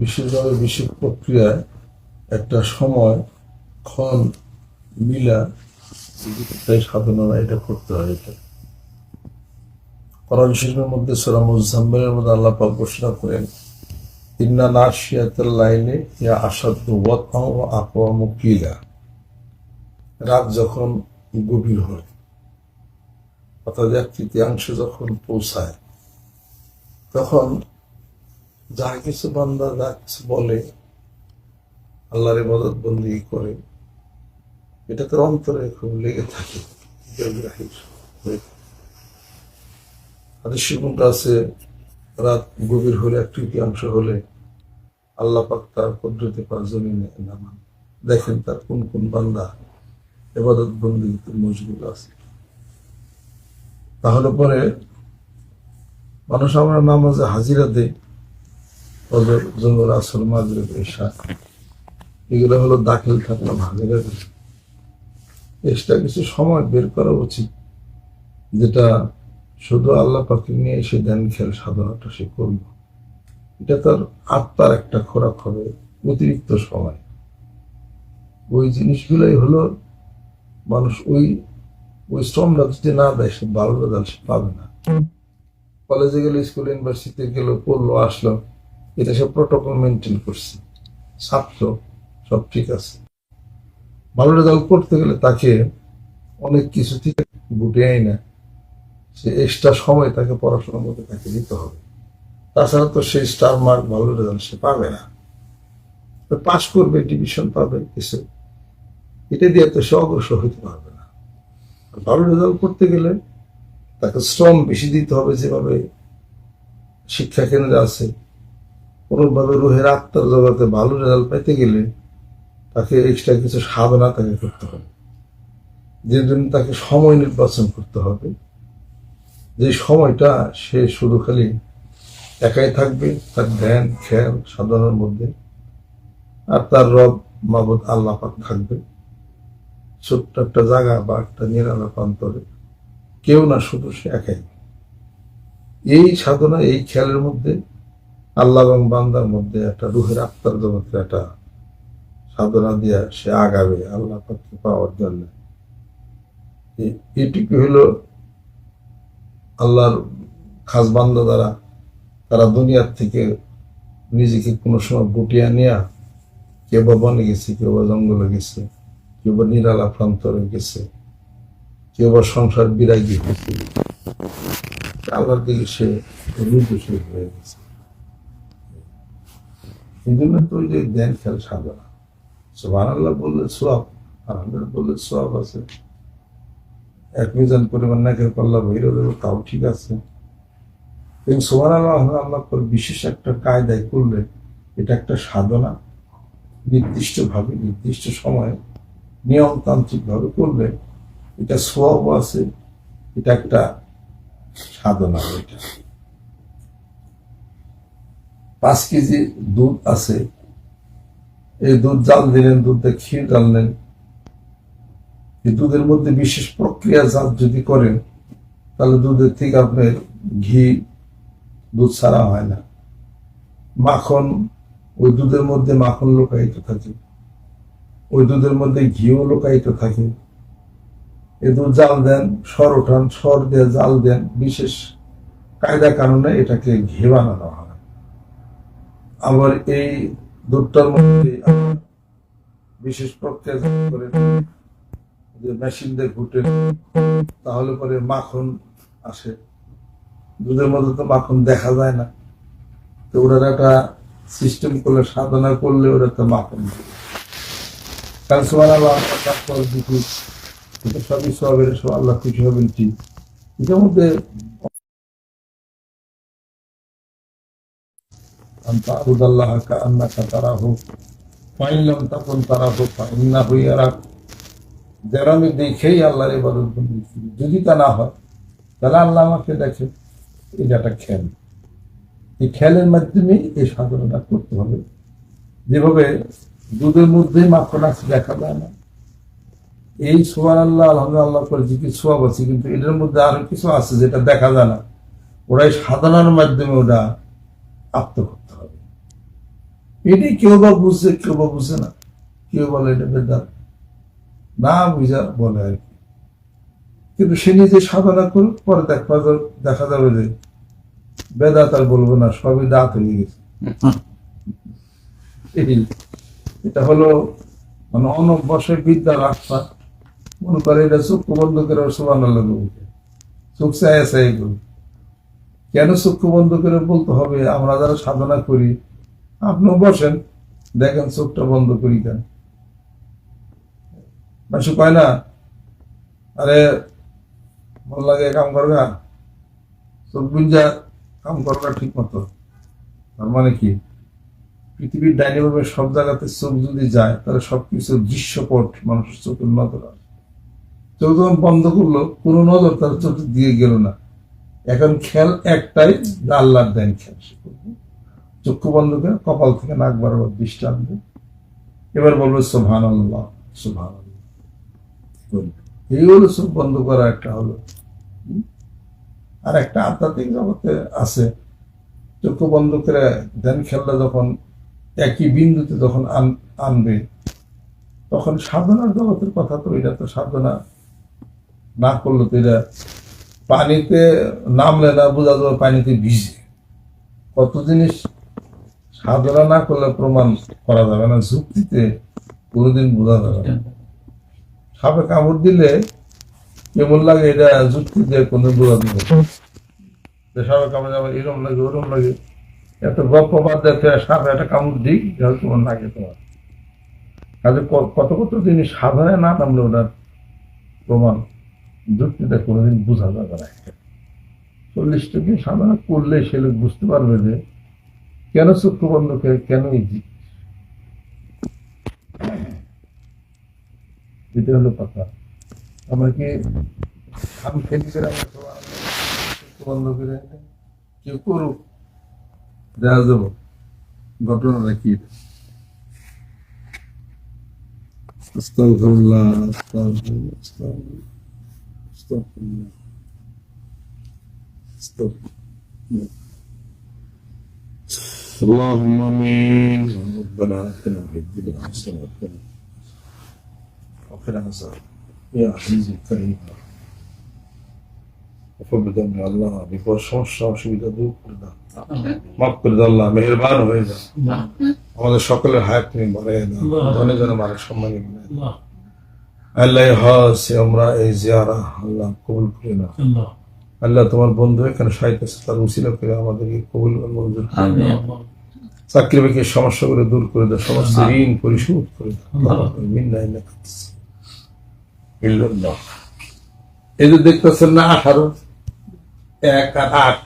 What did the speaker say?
বিশেষভাবে বিশেষ প্রক্রিয়ায় একটা সময় ক্ষণ মিলা তাই সাধনা এটা করতে হয় এটা। কোরআন শরীফের মধ্যে সোরা মুজাম্মেলের মধ্যে আল্লাহ পাক ঘোষণা করেন, ইন্না নাশিয়াতুল লাইলে ইয়া আসাদু ওয়াতমা ও আকওয়ামু কিলা। রাত যখন গভীর হয়, অর্থাৎ এক তৃতীয়াংশ যখন পৌঁছায়, তখন যা কিছু বান্দা যা কিছু বলে, আল্লাহর ইবাদত বন্দি করে, এটা তার অন্তরে খুব লেগে থাকে। হাদিস রাত গভীর হলে, এক তৃতীয়াংশ হলে আল্লাহ পাক তার পদ্ধতি পা জমিনে নামান। দেখেন তার কোন কোন বান্দা এবাদত বন্দি মজগুল আছে। তাহলে পরে মানুষ আমরা নামাজে হাজিরা দেই ফজর জঙ্গল আসর মাগরিব এশা। এগুলো হলো দাখিল থাকলাম হাজিরা এক্সট্রা কিছু সময় বের করা উচিত যেটা শুধু আল্লাহ পাকে নিয়ে এসে ধ্যান খেয়াল সাধনাটা সে করল। এটা তার আত্মার একটা খোরাক হবে অতিরিক্ত সময়। ওই জিনিসগুলোই হলো মানুষ ওই ওই শ্রমটা যদি না দেয় সে ভালো রেজাল্ট সে পাবে না। কলেজে গেলে স্কুল ইউনিভার্সিটিতে গেল পড়ল আসলো এটা সব প্রোটোকল মেনটেন করছে। ছাত্র, সব ঠিক আছে। ভালো রেজাল্ট করতে গেলে তাকে অনেক কিছু থেকে গুটিয়ে না, সে এক্সট্রা সময় তাকে পড়াশোনার মধ্যে তাকে দিতে হবে। তাছাড়া তো সেই স্টার মার্ক ভালো রেজাল্ট সে পাবে না। পাশ করবে ডিভিশন পাবে, কিছু। এটা দিয়ে তো সে অগ্রসর হইতে পারবে না। ভালো রেজাল্ট করতে গেলে তাকে শ্রম বেশি দিতে হবে যেভাবে শিক্ষা কেন্দ্রে আছে। কোনোভাবে রোহের আত্মার জগতে ভালো রেজাল্ট পাইতে গেলে তাকে এক্সট্রা কিছু সাধনা তাকে করতে হবে। যে জন্য তাকে সময় নির্বাচন করতে হবে। যে সময়টা সে শুধু খালি একাই থাকবে, তার ধ্যান, খেয়াল সাধনার মধ্যে আর তার রব মাবুদ আল্লাহ পাক থাকবে। ছোট্ট একটা জায়গা বা একটা নিরালা প্রান্তরে কেউ না শুধু সে একাই। এই সাধনা, এই খেয়ালের মধ্যে আল্লাহ এবং বান্দার মধ্যে একটা রুহের আত্মার জগতের একটা সাধনা দিয়া সে আগাবে আল্লাহ পাককে পাওয়ার জন্য। এটুকু হলো আল্লাহর খাস বান্দা দ্বারা তারা দুনিয়ার থেকে নিজেকে কোনো সময় গুটিয়ে নেয়া কেউ বা বনে গেছে, কেউ বা জঙ্গলে গেছে, কেউ বা নিরালা প্রান্তরে গেছে, কেউ বা সংসার বিরাগী হয়েছে। আল্লাহর দিকে সে নির্দেশীল হয়ে গেছে। এই জন্য তো ওই যে জ্ঞান খেয়াল সাধনা সোহান আল্লাহ বললে সোয়াব আলহামদুলিল্লাহ বললে সোয়াব আছে। এক মিজান পরিমাণ নাকের পাল্লা ভৈর দেবো, তাও ঠিক আছে। কিন্তু সোহান আল্লাহ আল্লাহ করে বিশেষ একটা কায়দায় করলে এটা একটা সাধনা, নির্দিষ্টভাবে, নির্দিষ্ট সময়ে নিয়মতান্ত্রিক ভাবে করলে এটা সোয়াব আছে, এটা একটা সাধনা এটা। পাঁচ কেজি দুধ আছে। এই দুধ জাল দিলেন, দুধে ক্ষীর ডাললেন এই দুধের মধ্যে বিশেষ প্রক্রিয়া জাত যদি করেন, তাহলে দুধের থেকে আপনার ঘি, দুধ ছাড়া হয় না। মাখন, ওই দুধের মধ্যে মাখন লোকায়িত থাকে। ওই দুধের মধ্যে ঘিও লোকায়িত থাকে। এ দুধ জাল দেন, সর ওঠান, সর দিয়ে জাল দেন। বিশেষ কায়দা কারণে এটাকে ঘি বানানো হয়। আবার এই দুধটার মধ্যে বিশেষ প্রক্রিয়া করে যে মেশিন দিয়ে ঘুটে তাহলে পরে মাখন আসে। দুধের মধ্যে তো মাখন দেখা যায় না। তো ওরা একটা সিস্টেম করলে, সাধনা করলে ওরা তো মাখন কারণ সবার আল্লাহ দিচ্ছি সবই সব আল্লাহ খুশি হবেন ঠিক। এটার أن تعبد الله كأنك تراه فإن لم تكن تراه فإنه يراك যারা আমি দেখেই আল্লাহর ইবাদত বন্দি করি যদি তা না হয় তাহলে আল্লাহ আমাকে দেখে এটা একটা খেল এই খেলের মাধ্যমে এই সাধনাটা করতে হবে যেভাবে দুধের মধ্যেই মাখন আছে দেখা যায় না এই সোয়ার আল্লাহ আলহামদুলিল্লাহ করে যে কিছু সোয়াব আছে কিন্তু এটার মধ্যে আরো কিছু আছে যেটা দেখা যায় না ওরা এই সাধনার মাধ্যমে ওটা আত্ম এটি কেউ বা বুঝছে, কেউ বা বুঝে না। কেউ বলে এটা বেদাত। না বুঝা বলে আর কি। কিন্তু সে নিজে সাধনা করুক, পরে দেখা দেখা যাবে যে বেদাত আর বলব না, সবই দাঁত হয়ে গেছে। এটা হলো মানে অনভ্যাসের বিদ্যা রাস্তা মনে করে এটা চক্ষু বন্ধ করে সমান চোখ চায় চাই এগুলো কেন চক্ষু বন্ধ করে বলতে হবে? আমরা যারা সাধনা করি আপনিও বসেন, দেখেন চোখটা বন্ধ করি কেন? মানুষ কয় না, আরে ভালো লাগে কাম করগা চোখ বুঝা কাম করগা ঠিক মতো তার মানে কি? পৃথিবীর ডাইনিভাবে সব জায়গাতে চোখ যদি যায়, তাহলে সবকিছু দৃশ্যপট মানুষের চোখের নজর আসে। চোখ যখন বন্ধ করল, কোনো নজর তার চোখ দিয়ে গেল না। এখন খেয়াল একটাই আল্লাহর দেন খেল। সে করবে। চক্ষু বন্ধ করে কপাল থেকে নাক বরাবর দৃষ্টি আনবে এবার বলবে সোভান আল্লাহ সোভান এই হলো চোখ বন্ধ করা একটা হলো। আর একটা আধ্যাত্মিক জগতে আছে। চক্ষু বন্ধ করে ধ্যান খেললে যখন একই বিন্দুতে যখন আন- আনবে, তখন সাধনার জগতের কথা তো, এটা তো সাধনা। না করলে তো এটা পানিতে নামলে না, বোঝা যাবে পানিতে ভিজে। কত জিনিস সাধনা না করলে প্রমাণ করা যাবে না, যুক্তিতে কোনোদিন বোঝা যাবে না। সাপে কামড় দিলে কেমন লাগে এটা যুক্তিতে কোনো বোঝা। যে সাপে কামড় যাবে, এরকম লাগে, ওরকম লাগে। একটা গপ্প বাদ দেখে সাপে একটা কামড় দিই তাহলে তোমার লাগে তোমার। কাজে কত কত জিনিস সাধনায় না নামলে ওটার প্রমাণ যুক্তিতে কোনোদিন বোঝা যাবে না। চল্লিশটা দিন সাধনা করলে সে লোক বুঝতে পারবে যে কেন চক্ষু বন্ধ করে, কেন এই জি- এটা হলো কথা। আমরা কি আমি খেলি করে বন্ধ করে কেউ করুক, দেখা যাব ঘটনাটা কি। اللهم امين ربنا اتنا في الدنيا حسنه وقنا وقنا عذاب يا عزيز الكريم وفضل من الله বিপদ সমস্যা অসুবিধা দূর করে দাও মাফ করে দাও আল্লাহ মেহেরবান হয়ে যাও আমাদের সকলের হায়াত তুমি বাড়াই দাও ধনে জনে মানুষ সম্মানী বানাই দাও আল্লাহ এই হজ এই আমরা এই জিয়ারা আল্লাহ কবুল করে নাও আল্লাহ তোমার বন্ধু এখানে সাহিত্য আছে তার উসিলা করে আমাদেরকে কবুল করে মঞ্জুর করে দাও। চাকরি বাকরির সমস্যাগুলো দূর করে দাও সমস্ত ঋণ পরিশোধ করে দাও। এদের দেখতেছেন না আঠারো? এক আর আট।